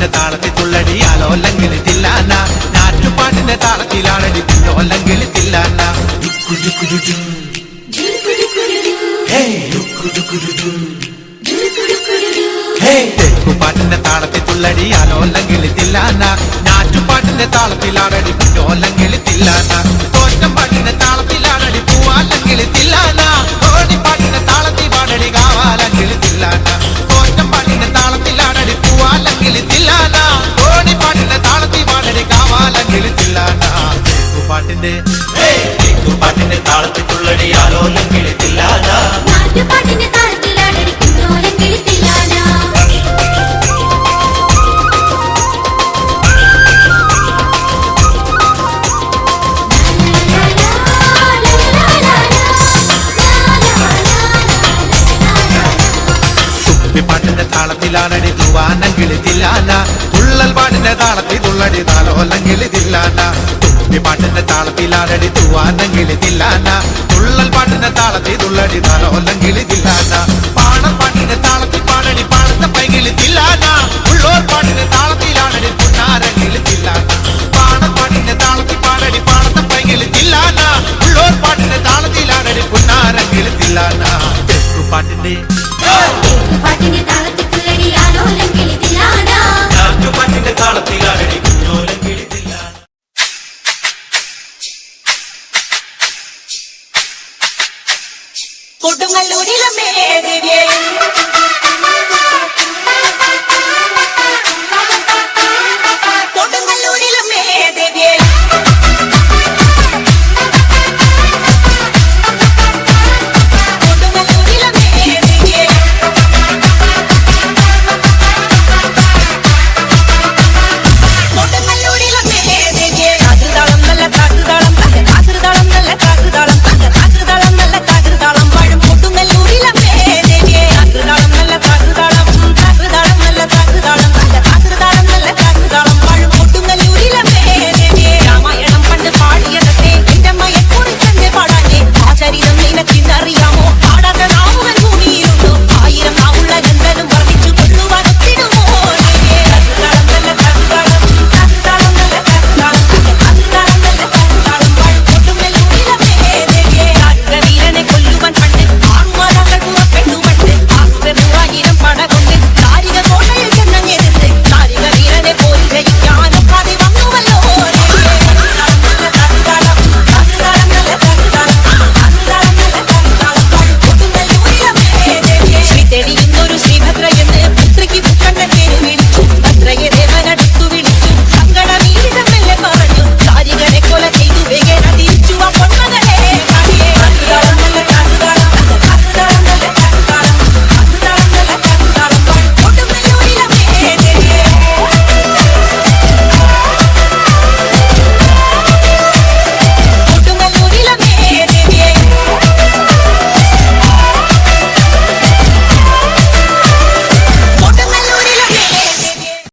തുള്ളടി ആലോല്ലെങ്കിൽ തില്ലാന നാട്ടുപാട്ടിന്റെ താളത്തിലാണടി പിന്നോല്ലെങ്കിൽ തില്ലാന പാട്ടിന്റെ താളത്തിൽ തുള്ളടി ആലോല്ലെങ്കിൽ തില്ലാന നാട്ടുപാട്ടിന്റെ താളത്തിലാണടി പിന്നോല്ലെങ്കിൽ തില്ലാന തെക്കുപാട്ടിന്റെ പാട്ടിന്റെ താളത്തിൽ തുള്ളടി ആലോല്ലെങ്കിൽ തില്ലാന നാട്ടുപാട്ടിന്റെ താളത്തിലാണടി കുഞ്ഞോലം കിളിത്തില്ലാന തുമ്പിപ്പാട്ടിന്റെ താളത്തിലാണടി തൂവാനം കിളിതില്ലാന തുള്ളൽ പാട്ടിന്റെ താളത്തിൽ തുള്ളടി താലോലം കിളിതില്ലാന ഈ പാട്ടിന്റെ താളത്തിൽ ആരടി തൂവാനെങ്കിൽ ഇതില്ലാന തുള്ളൽ പാട്ടിന്റെ താളത്തിൽ തുള്ളടി തലോലെങ്കിൽ ഇതില്ലാന പാടം പാട്ടിന്റെ താളത്തിൽ പാടടി പാടത്തെ പൈകിൽ ഇതില്ലാന ഉള്ളോർ പാട്ടിന്റെ താളത്തിലാണടി പൊന്നാരെങ്കിൽ ഇതില്ലാന പാടം താളത്തിൽ പാടടി പാടത്തെ പൈകിൽ ഇതില്ലാന ഉള്ളോർ പാട്ടിന്റെ താളത്തിലാണടി പൊന്നാരെങ്കിൽ ഇതില്ലാന പാട്ടിന്റെ പാട്ടിന്റെ കൊടുങ്ങല്ലൂരിലമേ ദിവ്യേ